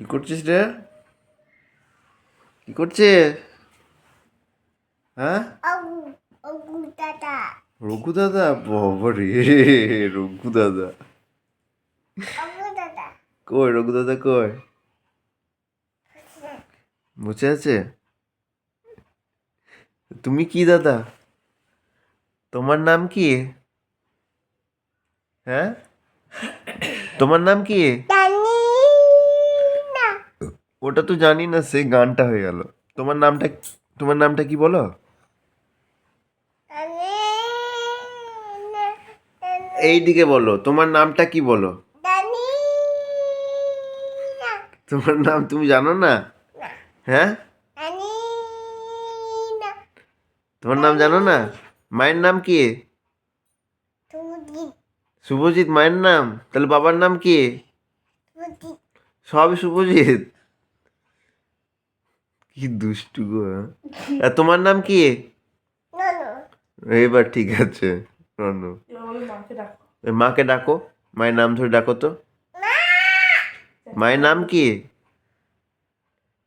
কি করছিস রে? কি করছে হ্যাঁ? রঘু দাদা? বাবা রে রঘু দাদা। কই রঘু দাদা কই? বসে আছে? তুমি কি দাদা? তোমার নাম কি? হ্যাঁ? তোমার নাম কি? ওটা তো জানি না সে গানটা হয়ে গেল। তোমার নামটা তোমার নামটা কি বলো? এই দিকে বলো তোমার নামটা কি বলো? তোমার নাম তুমি জানো না? হ্যাঁ? তোমার নাম জানো না? মায়ের নাম কি? শুভজিৎ মায়ের নাম? তাহলে বাবার নাম কি? সবই শুভজিৎ। কি দুষ্টু গো হ্যাঁ? আর তোমার নাম কি? এবার ঠিক আছে রনু মাকে ডাকো। মায়ের নাম ধরে ডাকো তো। মায়ের নাম কি?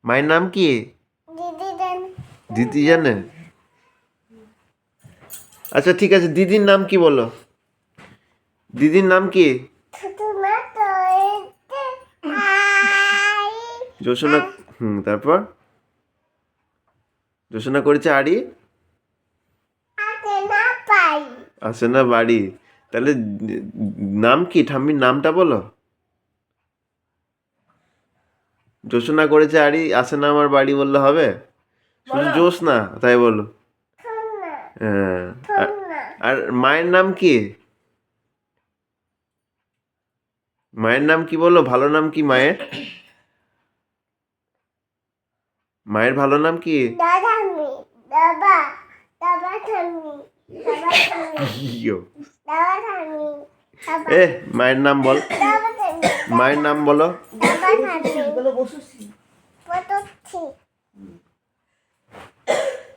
মায়ের নাম কি? দিদি দেন জানে আচ্ছা ঠিক আছে দিদির নাম কি বলো? দিদির নাম কি? যোশনা হুম তারপর? যোশনা করেছে আড়ি আসে না বাড়ি। তাহলে নাম কি? ঠাম্মির নামটা বলো। যোশনা করেছে আড়ি আসে না আমার বাড়ি বললে হবে? শুধু জোশ না তাই বলো। হ্যাঁ। আর- আর মায়ের নাম কি? মায়ের নাম কি বলো? ভালো নাম কি মায়ের? মায়ের ভালো নাম কি? থামি দাবা এ মায়ের নাম বল। মায়ের নাম বলো।